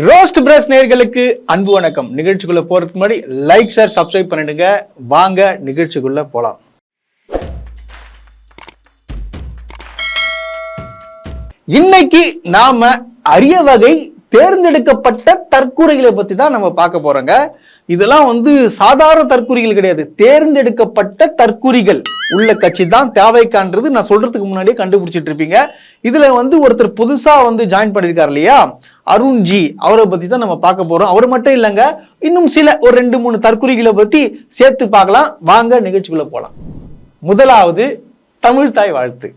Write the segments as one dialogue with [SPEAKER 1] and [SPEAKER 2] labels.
[SPEAKER 1] Roast press நேர்களுக்கு அன்பு வணக்கம். நிகழ்ச்சிக்குள்ள போறதுக்கு முன்னாடி லைக் ஷேர் சப்ஸ்கிரைப் பண்ணிடுங்க. வாங்க நிகழ்ச்சிக்குள்ள போலாம். இன்னைக்கு நாம அரிய வகை தேர்ந்தெடுக்கப்பட்ட தற்கூரைகளை பத்தி தான் நம்ம பார்க்க போறோங்க. இதெல்லாம் வந்து சாதாரண தற்கூரிகள் கிடையாது. தேர்ந்தெடுக்கப்பட்ட தற்கூரிகள் உள்ள கட்சி தான் தேவைக்கான்றது நான் சொல்றதுக்கு முன்னாடியே கண்டுபிடிச்சிட்டு இருப்பீங்க. இதுல வந்து ஒருத்தர் புதுசா வந்து ஜாயின் பண்ணியிருக்கார் இல்லையா? அருண்ஜி. அவரை பத்தி தான் நம்ம பார்க்க போறோம். அவர் மட்டும் இல்லைங்க. இன்னும் சில ஒரு ரெண்டு மூணு தற்கூரிகளை பத்தி சேர்த்து பார்க்கலாம். வாங்க நிகழ்ச்சிக்குள்ள போகலாம் முதலாவது தமிழ் தாய் வாழ்த்து.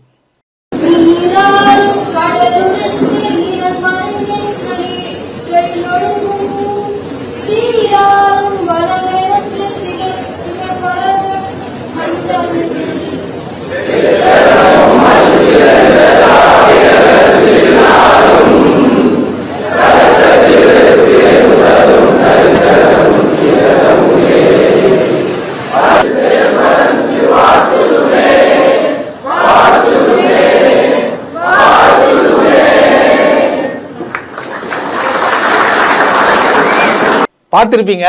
[SPEAKER 1] பார்த்துருப்பீங்க.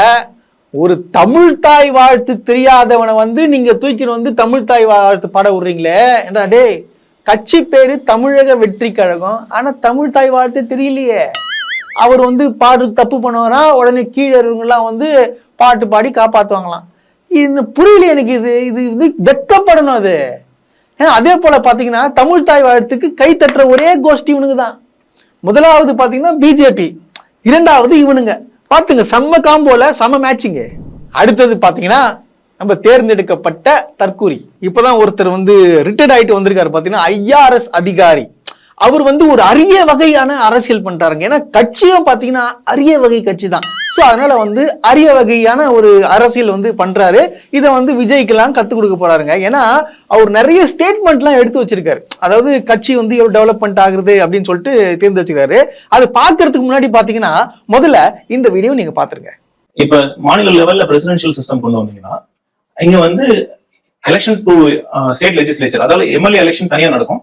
[SPEAKER 1] ஒரு தமிழ் தாய் வாழ்த்து தெரியாதவனை வந்து நீங்க தூக்கிட்டு வந்து தமிழ் தாய் வாழ்த்து பாட விடுறீங்களே. என்றா டேய் கட்சி பேரு தமிழக வெற்றி கழகம். ஆனா தமிழ் தாய் வாழ்த்து தெரியலையே. அவர் வந்து பாடு தப்பு பண்ணுவாரா உடனே கீழே வந்து பாட்டு பாடி காப்பாத்துவாங்களாம். இது புரியல எனக்கு இது. இது இது வெக்கப்படணும் அது. ஏன்னா அதே போல பாத்தீங்கன்னா தமிழ் தாய் வாழ்த்துக்கு கை தட்டுற ஒரே கோஷ்டி இவனுங்க தான். முதலாவது பாத்தீங்கன்னா பிஜேபி இரண்டாவது இவனுங்க. பார்த்துங்க செம்ம காம்போல சம மேட்சிங்க அடுத்தது பார்த்தீங்கன்னா நம்ம தேர்ந்தெடுக்கப்பட்ட தற்கூரி. இப்போதான் ஒருத்தர் வந்து ரிட்டையர்ட் ஆகிட்டு வந்திருக்காரு. பார்த்தீங்கன்னா ஐஆர்எஸ் அதிகாரி. அவர் வந்து ஒரு அரிய வகையான அரசியல் பண்றாருங்க. ஏன்னா கட்சியும் பாத்தீங்கன்னா அரிய வகை கட்சி தான் ஸோ அதனால வந்து அரிய வகையான ஒரு அரசியல் வந்து பண்றாரு. இதை வந்து விஜய்க்கெல்லாம் கத்துக் கொடுக்க போறாருங்க. ஏன்னா அவர் நிறைய ஸ்டேட்மெண்ட்லாம் எடுத்து வச்சிருக்காரு. அதாவது கட்சி வந்து எவ்வளவு டெவலப்மெண்ட் ஆகுறது அப்படின்னு சொல்லிட்டு தேர்ந்து வச்சிருக்காரு. அது பாக்குறதுக்கு முன்னாடி பாத்தீங்கன்னா முதல்ல இந்த வீடியோ நீங்க பாத்துருங்க.
[SPEAKER 2] இப்ப மாநில லெவல்ல பிரசிடென்ஷியல் சிஸ்டம் கொண்டு வந்தீங்கன்னா இங்க வந்து எலெக்ஷன் டு ஸ்டேட் லெஜிஸ்லேச்சர் அதாவது எம்எல்ஏ எலெக்ஷன் தனியா நடக்கும்.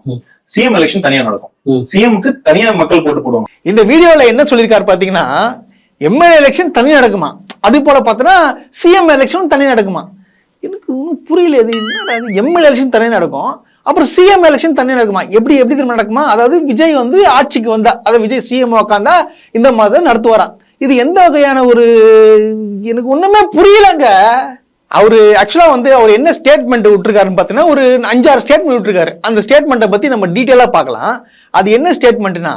[SPEAKER 2] சிஎம் எலெக்ஷன் தனியா நடக்கும். சிஎம்க்கு தனியா மக்கள் போட்டு போடுவாங்க.
[SPEAKER 1] இந்த வீடியோல என்ன சொல்லியிருக்காரு பாத்தீங்கன்னா எம்எல்ஏ எலெக்ஷன் தனி நடக்குமா? அது போல பார்த்தோன்னா சிஎம் எலெக்ஷன் தனி நடக்குமா? எனக்கு ஒன்றும் புரியல இது. என்னடா இது? எம்எல்ஏ எலெக்ஷன் தனி நடக்கும். அப்புறம் சிஎம் எலெக்ஷன் தனி நடக்குமா? எப்படி எப்படி திரும்ப நடக்குமா? அதாவது விஜய் வந்து ஆட்சிக்கு வந்தா அதாவது விஜய் சிஎம் உட்காந்தா இந்த மாதிரி நடத்துவாராம். இது எந்த வகையான ஒரு எனக்கு ஒண்ணுமே புரியலங்க. அவர் ஆக்சுவலாக வந்து அவர் என்ன ஸ்டேட்மெண்ட் விட்டுருக்காருன்னு பார்த்தீங்கன்னா ஒரு அஞ்சாறு ஸ்டேட்மெண்ட் விட்டுருக்காரு. அந்த ஸ்டேட்மெண்ட்டை பற்றி நம்ம டீட்டெயிலாக பார்க்கலாம். அது என்ன ஸ்டேட்மெண்ட்னா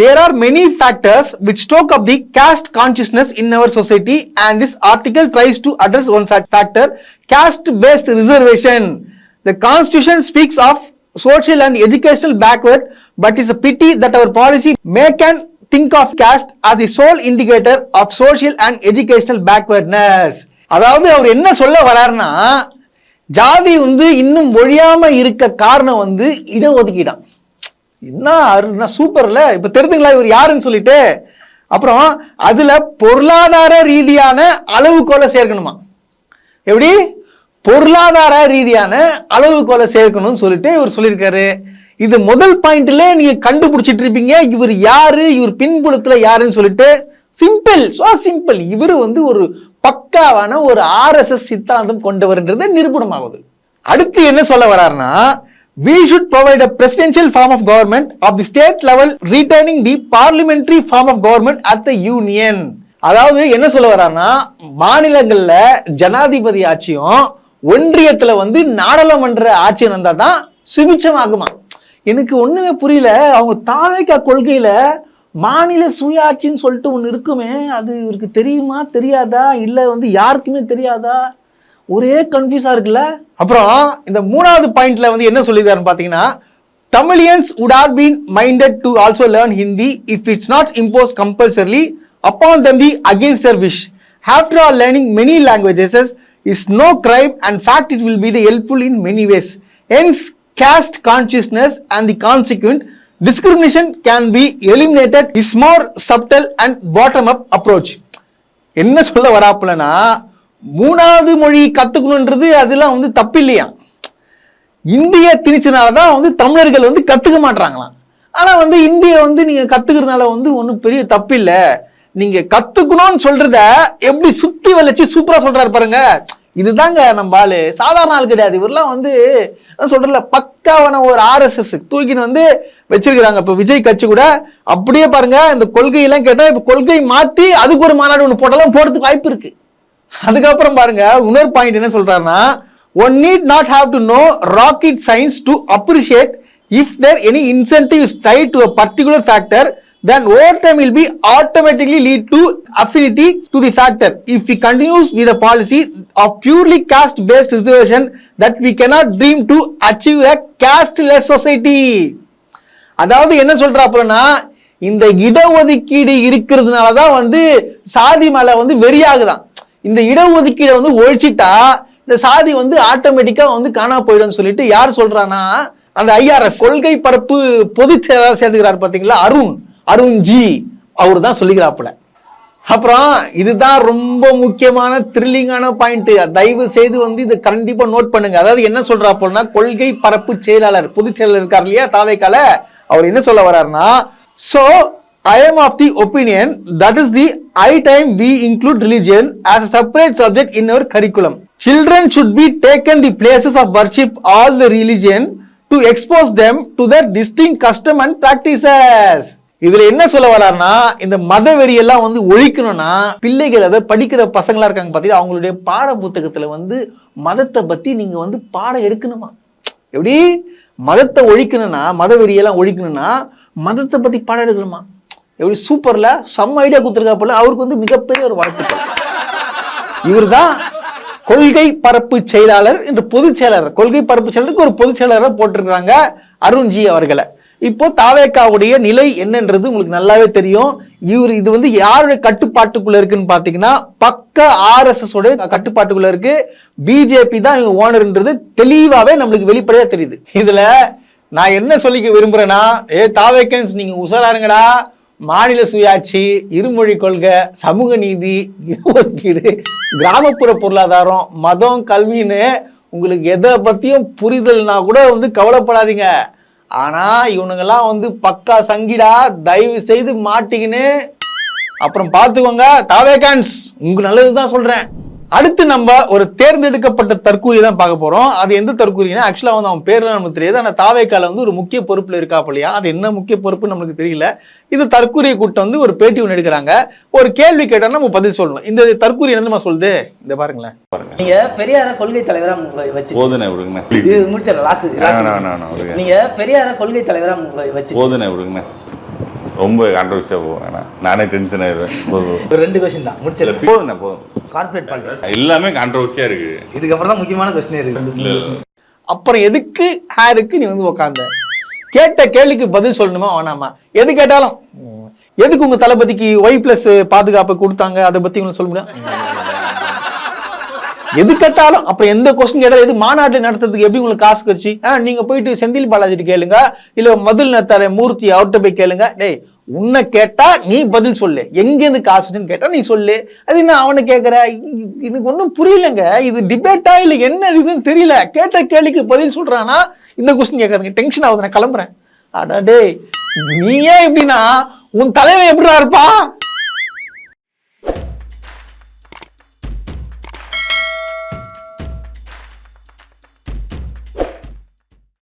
[SPEAKER 1] there are many factors which stoke up the caste consciousness in our society and this article tries to address one factor caste based reservation the constitution speaks of social and educational backward but is a pity that our policy make and think of caste as the sole indicator of social and educational backwardness அதாவது அவர் என்ன சொல்ல வராருன்னா ஜாதி வந்து இன்னும் ஒழியாம இருக்க காரணம் வந்து இடஒதுக்கீடான் என்ன அருணா சூப்பர்ல இப்ப தெரிஞ்சுங்களா இவர் யாருன்னு சொல்லிட்டு? அப்புறம் அதுல பொருளாதார ரீதியான அளவுகோலை சேர்க்கணுமா? எப்படி? பொருளாதார ரீதியான அளவுகோலை சேர்க்கணும்னு சொல்லிட்டு இவர் சொல்லியிருக்காரு. இது முதல் பாயிண்ட்ல நீங்க கண்டுபிடிச்சிட்டு இருப்பீங்க. இவர் யாரு? இவர் பின்புலத்துல யாருன்னு சொல்லிட்டு சிம்பிள் சோ சிம்பிள் இவர் வந்து ஒரு பக்காவான ஒரு ஆர்எஸ்எஸ் சித்தாந்தம் கொண்டவர்ன்றது நிரூபணமாகுது அடுத்து என்ன சொல்ல வர்றாருன்னா we should provide a presidential form of government of the state level returning the parliamentary form of government at the union அதாவது என்ன சொல்ல வர்றாருன்னா மாநிலங்களில் ஜனாதிபதி ஆட்சியும் ஒன்றியத்தில் வந்து நாடாளுமன்ற ஆட்சி நடந்தால் தான் சுபிச்சமாகுமா எனக்கு ஒண்ணுமே புரியல. அவங்க தாவேக்கா கொள்கையில மாநில சுயாட்சின்னு சொல்லிட்டு ஒன்று இருக்குமே அது இவருக்கு தெரியுமா தெரியாதா இல்லை வந்து யாருக்குமே தெரியாதா ஒரே கன்ஃபியூஸாக இருக்குல்ல அப்புறம் இந்த மூணாவது பாயிண்ட்ல வந்து என்ன சொல்லியிருக்காருன்னு பார்த்தீங்கன்னா Tamilians would are been minded to also learn Hindi if it's not impose compulsorily upon them the against their wish after all learning many languages is no crime and fact it will be the helpful in many ways hence caste consciousness and the consequent discrimination can be eliminated is more subtle and bottom up approach என்ன சொல்ல வராப்புலனா மூணாவது மொழி கத்துக்கணுன்றது அதெல்லாம் வந்து தப்பு இல்லையா? இந்திய திணிச்சனால தான் வந்து தமிழர்கள் வந்து கத்துக்க மாட்றாங்களாம். ஆனா வந்து இந்திய வந்து நீங்க கத்துக்கிறதுனால வந்து ஒன்றும் பெரிய தப்பு இல்லை. நீங்க கத்துக்கணும்னு சொல்றத எப்படி சுத்தி வளைச்சு சூப்பரா சொல்றாரு பாருங்க. இதுதாங்க நம்ம ஆளு சாதாரண ஆள் கிடையாது. இவரெல்லாம் வந்து அதான் சொல்றல பக்காவான ஒரு ஆர்எஸ்எஸ் தூக்கின்னு வந்து வச்சிருக்கிறாங்க. இப்ப விஜய் கட்சி கூட அப்படியே பாருங்க இந்த கொள்கையெல்லாம் கேட்டா இப்ப கொள்கை மாத்தி அதுக்கு ஒரு மாநாடு ஒண்ணு போட்டாலும் போறதுக்கு வாய்ப்பு இருக்கு. அதுக்கப்புறம் பாருங்க இன்னொரு பாயிண்ட் என்ன சொல்றாருன்னா one need not have to know rocket science to appreciate if there any incentive is to a particular then overtime will be automatically lead to affinity to the factor if we continues with a policy of purely caste based reservation that we cannot dream to achieve a casteless society அதாவது என்ன சொல்றாப்புலன்னா இந்த இடஒதுக்கீடு இருக்கிறதுனால தான் வந்து சாதி மேல வந்து வெறியாகுதான் இந்த இடஒதுக்கீடை வந்து ஒழிச்சிட்டா இந்த சாதி வந்து ஆட்டோமேட்டிக்கா வந்து காணா போயிடும்னு சொல்லிட்டு யார் சொல்றானா அந்த ஐஆர்எஸ் கொள்கை பரப்பு பொதுச் செயலாளர் சேர்ந்துக்கிறார் பாத்தீங்களா அருண் அருண்ஜி அவர் தான் சொல்லிக்கிறாப்புல அப்புறம் இதுதான் ரொம்ப முக்கியமான த்ரில்லிங்கான பாயிண்ட் தயவு செய்து வந்து இதை கண்டிப்பா நோட் பண்ணுங்க அதாவது என்ன சொல்றாப்புன்னா கொள்கை பரப்பு செயலாளர் பொதுச் செயலர் இருக்கார் இல்லையா தாவைக்கால அவர் என்ன சொல்ல வர்றாருன்னா so I am of the opinion that is the high time we include religion as a separate subject in our curriculum children should be taken the places of worship all the religion to expose them to their distinct custom and practices இதுல என்ன சொல்ல வர்றாருன்னா இந்த மத வெறியெல்லாம் வந்து ஒழிக்கணும்னா பிள்ளைகள் அதை படிக்கிற பசங்களா இருக்காங்க பார்த்தீங்கன்னா அவங்களுடைய பாட புத்தகத்துல வந்து மதத்தை பத்தி நீங்க வந்து பாடம் எடுக்கணுமா? எப்படி? மதத்தை ஒழிக்கணும்னா மத வெறியெல்லாம் ஒழிக்கணும்னா மதத்தை பத்தி பாடம் எடுக்கணுமா? எப்படி? சூப்பர்ல செம்ம ஐடியா கொடுத்துருக்கா போல அவருக்கு வந்து மிகப்பெரிய ஒரு வாழ்த்துக்கள் இவர்தான் கொள்கை பரப்பு செயலாளர் என்று பொதுச் செயலாளர். கொள்கை பரப்பு செயலருக்கு ஒரு பொதுச் செயலாளரை போட்டிருக்கிறாங்க அருண்ஜி அவர்களை. இப்போ தாவேக்காவுடைய நிலை என்னன்றது உங்களுக்கு நல்லாவே தெரியும். இவர் இது வந்து யாருடைய கட்டுப்பாட்டுக்குள்ள இருக்குன்னு பாத்தீங்கன்னா பக்க ஆர்எஸ்எஸ் உடைய கட்டுப்பாட்டுக்குள்ள இருக்கு. பிஜேபி தான் இவங்க ஓனர்ன்றது தெளிவாவே நம்மளுக்கு வெளிப்படையா தெரியுது. இதுல நான் என்ன சொல்லிக்க விரும்புறேன்னா ஏ தாவேக்கன்ஸ் நீங்க உஷாராருங்கடா மாநில சுயாட்சி இருமொழி கொள்கை சமூக நீதி இடஒதுக்கீடு கிராமப்புற பொருளாதாரம் மதம் கல்வின்னு உங்களுக்கு எதை பத்தியும் புரிதல்னா கூட வந்து கவலைப்படாதீங்க. ஆனா இவனுங்கெல்லாம் வந்து பக்கா சங்கிடா தயவு செய்து மாட்டிக்கின்னு அப்புறம் பார்த்துக்கோங்க தாவேகான்ஸ் நல்லது தான் சொல்கிறேன் அடுத்து நம்ம ஒரு தேர்ந்தெடுக்கப்பட்ட தற்கூரி தான் பார்க்க போறோம். அது எந்த தற்கூரினா ஆக்சுவலா வந்து அவன் பேர்லாம் நமக்கு தெரியாது. ஆனா தாவேக்கால வந்து ஒரு முக்கிய பொறுப்புல இருக்காப்பலையா அது என்ன முக்கிய பொறுப்புன்னு நம்மளுக்கு தெரியல. இது தற்கூரிய கூட்டம் வந்து ஒரு பேட்டி ஒன்று எடுக்கிறாங்க. ஒரு கேள்வி கேட்டா நம்ம பதில் சொல்லணும். இந்த தற்கூரி என்னமா சொல்லுது? இந்த பாருங்களேன்.
[SPEAKER 3] நீங்க பெரியார கொள்கை தலைவரா வச்சு
[SPEAKER 4] போதுனே விடுங்கண்ணே.
[SPEAKER 3] இது முடிச்சிடலாம் லாஸ்ட்
[SPEAKER 4] விடுங்க.
[SPEAKER 3] நீங்க பெரியார கொள்கை தலைவரா வச்சு
[SPEAKER 4] போதுனே விடுங்கண்ணே. ரொம்ப கான்ட்ரவர்சியா போகும் வேணாம் நானே டென்ஷன் ஆயிடுவேன். போதும்.
[SPEAKER 3] ஒரு ரெண்டு கொஸ்டின் தான். முடிச்சிடலாம்
[SPEAKER 4] போதுண்ணே போதும்
[SPEAKER 3] கார்ப்பரேட் பாலிடிக்ஸ்
[SPEAKER 4] எல்லாமே கான்ட்ரவர்சியா இருக்கு.
[SPEAKER 3] இதுக்கப்புறம் தான் முக்கியமான கொஸ்டின் இருக்கு.
[SPEAKER 4] இல்ல இல்ல.
[SPEAKER 1] அப்புறம் எதுக்கு ஹேருக்கு நீ வந்து உக்காந்த? கேட்ட கேள்விக்கு பதில் சொல்லணுமா வேணாமா? எது கேட்டாலும் எதுக்கு உங்க தளபதிக்கு ஒய் பிளஸ் பாதுகாப்பு கொடுத்தாங்க? அதை பத்தி உங்களுக்கு சொல்ல முடியும்? எது கேட்டாலும் அப்புறம் எந்த கொஸ்டின் கேட்டாலும் எது மாநாட்டு நடத்துறதுக்கு எப்படி உங்களுக்கு காசு கட்சி நீங்க போயிட்டு செந்தில் பாலாஜிட்டு கேளுங்க. இல்ல மதுல் நத்தார மூர்த்தி அவர்கிட்ட போய் கேளுங்க. டேய் உன்னை கேட்டா நீ பதில் சொல்லு. எங்கேருந்து காசு வச்சுன்னு கேட்டா நீ சொல்லு. அது என்ன அவனை கேட்குற எனக்கு ஒன்றும் புரியலங்க. இது டிபேட்டா இல்லை என்ன இதுன்னு தெரியல. கேட்ட கேள்விக்கு பதில் சொல்றானா? இந்த கொஸ்டின் கேட்காதுங்க டென்ஷன் ஆகுது. நான் கிளம்புறேன். அடா டேய் நீ ஏன் எப்படின்னா உன் தலைவன் எப்படிடா இருப்பான்?